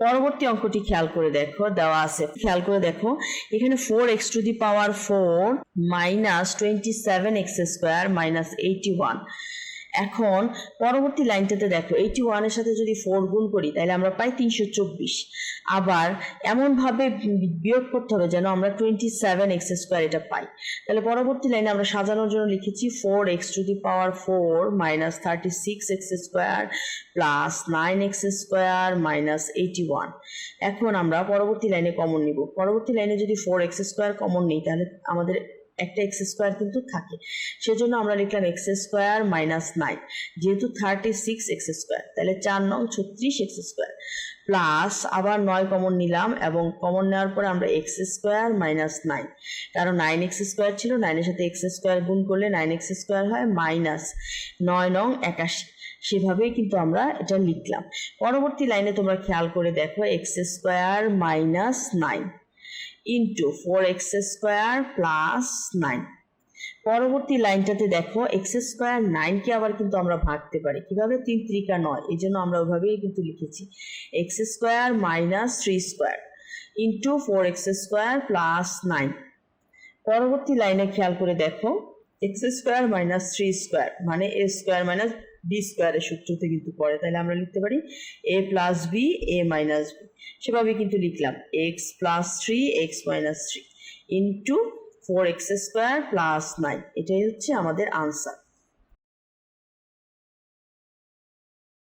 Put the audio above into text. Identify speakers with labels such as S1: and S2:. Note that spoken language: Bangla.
S1: পরবর্তী অঙ্কটি খেয়াল করে দেখো, দেওয়া আছে। খেয়াল করে দেখো, এখানে four x to the power four minus twenty seven x square minus eighty one এখন পরবর্তী লাইনটাতে দেখো এইটি ওয়ানের সাথে যদি ফোর গুণ করি, তাহলে আমরা পাই তিনশো চব্বিশ। আবার এমনভাবে বিয়োগ করতে হবে যেন আমরা টোয়েন্টি সেভেন এক্স স্কোয়ার এটা পাই। তাহলে পরবর্তী লাইনে আমরা সাজানোর জন্য লিখেছি four x to the power four minus thirty six x square plus nine x square minus eighty one এখন আমরা পরবর্তী লাইনে কমন নিব। পরবর্তী লাইনে যদি ফোর এক্স স্কোয়ার কমন নিই, তাহলে আমাদের একটা এক্স স্কোয়ার কিন্তু থাকে। সেজন্য আমরা লিখলাম এক্স স্কোয়ার মাইনাস নাইন যেহেতু থার্টি সিক্স এক্স স্কোয়ার তাহলে চার নং ছত্রিশ এক্স স্কোয়ার প্লাস আবার নয় কমন নিলাম এবং কমন নেওয়ার পরে আমরা এক্স স্কোয়ার মাইনাস নাইন কারণ নাইন এক্স স্কোয়ার ছিল নাইনের সাথে এক্স স্কোয়ার গুণ করলে নাইন এক্স স্কোয়ার হয় মাইনাস নয় নং একাশি। সেভাবেই কিন্তু আমরা এটা লিখলাম। পরবর্তী লাইনে তোমরা খেয়াল করে দেখো x square minus nine into four x square plus nine পরবর্তী লাইনটাতে দেখো এক্স স্কোয়ার নাইনকে আবার কিন্তু আমরা ভাগতে পারি। কীভাবে? তিন ত্রিকা নয়। এই জন্য আমরা ওইভাবেই কিন্তু লিখেছি। X square minus three square into four x square plus nine পরবর্তী লাইনে খেয়াল করে দেখো x square minus three square মানে এ স্কোয়ার মাইনাস বি স্কোয়ারের সূত্রতে কিন্তু পড়ে। তাহলে আমরা লিখতে পারি A plus B A minus B সেভাবে কিন্তু লিখলাম। X plus three x minus three into four x square plus nine এটাই হচ্ছে আমাদের আনসার